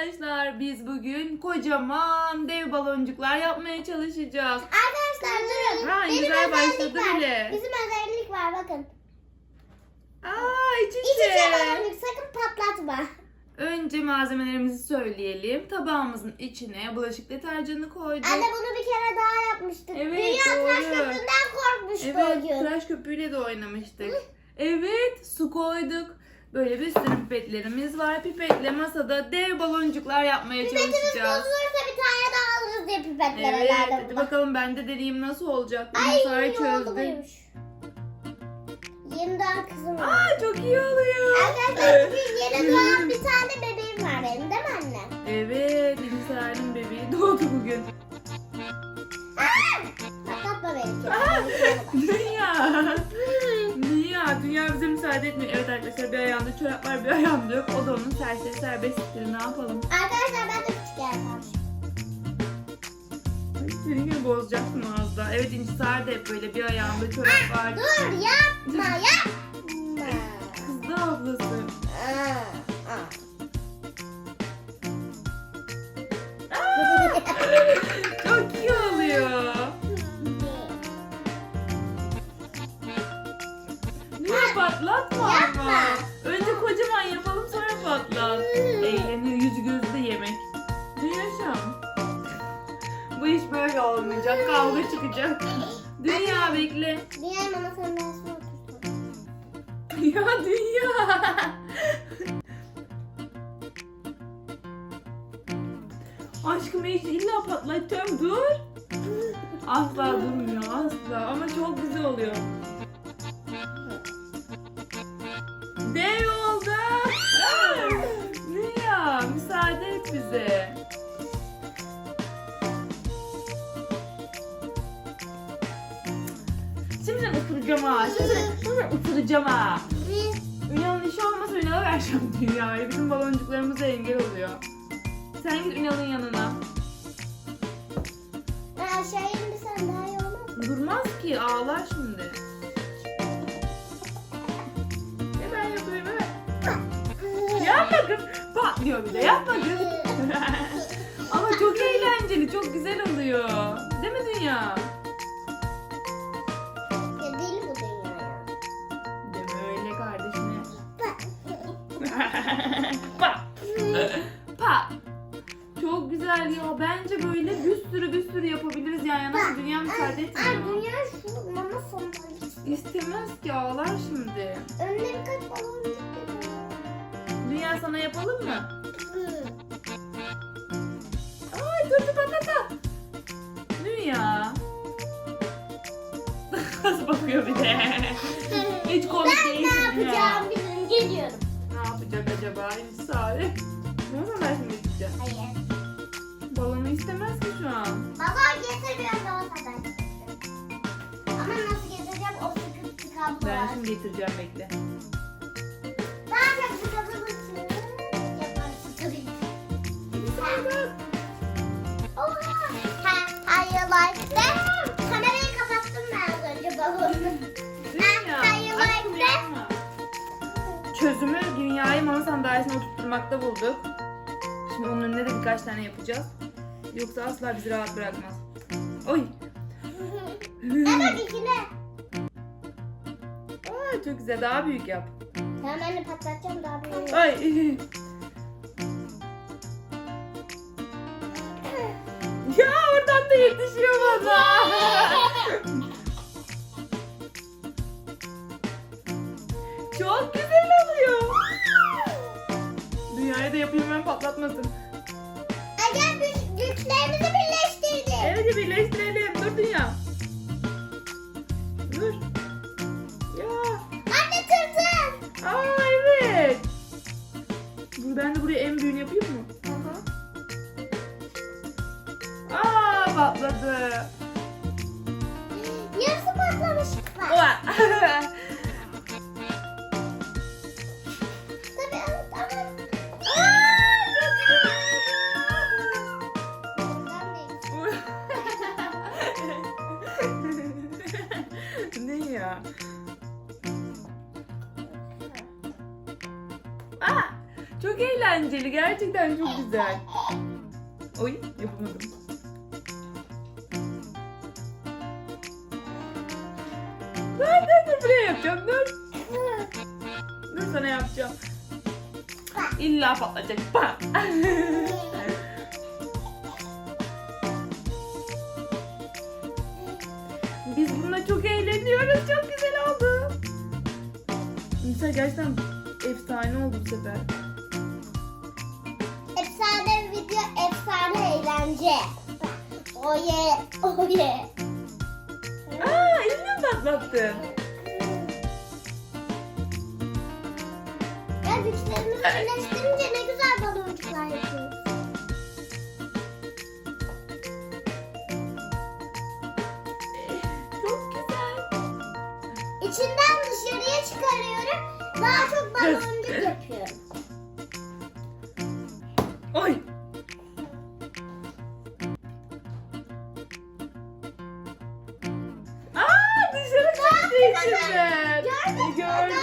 arkadaşlar biz bugün kocaman dev baloncuklar yapmaya çalışacağız. Arkadaşlar durun. Ha, Benim güzel başladı var. bile. Bizim özellik var bakın. Aa iç İç içe içe. baloncuk sakın patlatma. Önce malzemelerimizi söyleyelim. Tabağımızın içine bulaşık deterjanı koyduk. Anne bunu bir kere daha yapmıştık. Evet, Dünya tıraş doğru. köpüğünden korkmuştu o Evet, gün. tıraş köpüğüyle de oynamıştık. Evet, su koyduk. Böyle bir sürü pipetlerimiz var. Pipetle masada dev baloncuklar yapmaya Pipetimiz çalışacağız. bozulursa bir tane daha alırız diye pipetler Evet, herhalde hadi bakalım ben de deneyeyim nasıl olacak. Ay Masaya iyi oldu çözdüm. buymuş. Yeniden kızım var. Aa çok iyi oluyor. Arkadaşlar bugün yeni doğan bir tane bebeğim var benim değil mi anne? Evet, Nisa'nın bebeği doğdu bugün. Patlatma beni. Dünya. Müsaade etmiyor. Evet arkadaşlar bir ayağında çorap var, bir ayağında yok. O da onun serseri serbestlikleri. Ne yapalım? Arkadaşlar ben de küçük. Ay, Senin gibi bozacaksın daha. Evet İncisar da hep böyle bir ayağında çorap var. Dur yapma yapma. Kız da Hiç illa patlatacağım dur. Asla durmuyor asla ama çok güzel oluyor. Dev oldu. Dünya müsaade et bize. Şimdi oturacağım ha. Şimdi, şimdi oturacağım ha. Ünal'ın işi olmasa Ünal'a vereceğim dünyayı. Bizim baloncuklarımıza engel oluyor. Sen git Ünal'ın yanına. Ben aşağıya indirsen daha iyi olmaz mı? Durmaz ki ağlar şimdi. Hemen yapıyorum hemen. Yapma kız. Patlıyor bir de yapma kız. Ama çok eğlenceli, çok güzel oluyor. Değil mi Dünya? Ya deli bu dünya ya. Deme öyle kardeşine. Pa. Pa. Çok güzel ya. Bence böyle bir sürü bir sürü yapabiliriz yan yana. ama Dünya müsaade Ay etmiyor. dünya şu mama sandalyesi. İstemez ki ağlar şimdi. Önüne birkaç baloncuk yapalım. Dünya sana yapalım mı? Ay turşu patata. Dünya. Nasıl bakıyor bir de. Hiç komik Ben ne yapacağım bilirim geliyorum. Ne yapacak acaba İnsari? Getireceğim bekle. Daha çok sıkıntı yaparsın tabii. Oha! Ha, hayırlar. Ben kamerayı kapattım ben az önce balonu. Dünya. aşkım yapma. Çözümü dünyayı mama sandalyesine oturtmakta bulduk. Şimdi onun önüne de birkaç tane yapacağız. Yoksa asla bizi rahat bırakmaz. Oy. Evet ikine. Aa, çok güzel. Daha büyük yap. Tamam ben de patlatacağım daha büyük. Ay. ya oradan da yetişiyor bana. Çok güzel oluyor. Dünyayı da yapayım ben patlatmasın. Acaba güç, güçlerimizi birleştirdik. Evet birleştirelim. Dur dünya. Dur. Ben de buraya en büyüğünü yapayım Çok eğlenceli. Gerçekten çok güzel. Oy yapamadım. Dur dur dur buraya yapacağım dur. Dur sana yapacağım. İlla patlayacak. Bak. Biz bununla çok eğleniyoruz. Çok güzel oldu. Mesela gerçekten efsane oldu bu sefer. Eğlence. Oye, oye. Aa elini mi patlattın? Ya güçlerimizi birleştirince ne güzel baloncuklar yapıyoruz. Çok güzel. İçinden dışarıya çıkarıyorum. Daha çok baloncuk yapıyorum.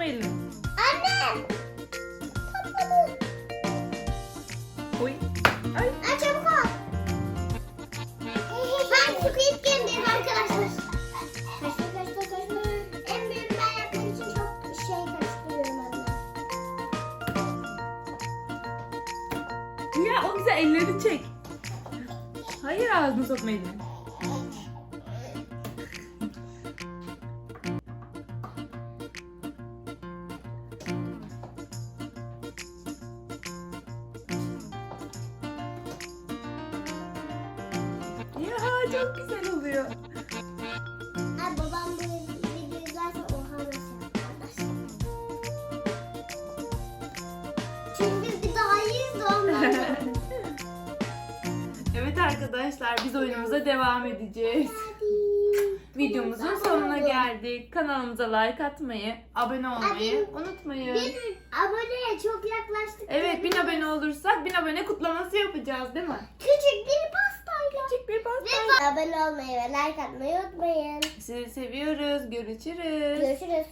sokma elini. Anne. Patladı. Oy. Ay. Ay çabuk ol. Ben Squid Game'deyim arkadaşlar. Kaçma kaçma kaçma. En büyük ben yaptığım için çok şey karıştırıyorum anne. Ya o güzel ellerini çek. Hayır ağzına sokma elini. Çok güzel oluyor. Ay babam bu videoyu izlerse oha nasıl arkadaşlar. Çünkü bir daha iyiyiz de ondan. evet arkadaşlar biz oyunumuza devam edeceğiz. Videomuzun sonuna geldik. Kanalımıza like atmayı, abone olmayı unutmayın. Bin aboneye çok yaklaştık. Evet bin abone olursak bin abone kutlaması yapacağız değil mi? Küçük bir pastayla. Küçük bir pasta. Ve abone olmayı ve like atmayı unutmayın. Sizi seviyoruz. Görüşürüz. Görüşürüz.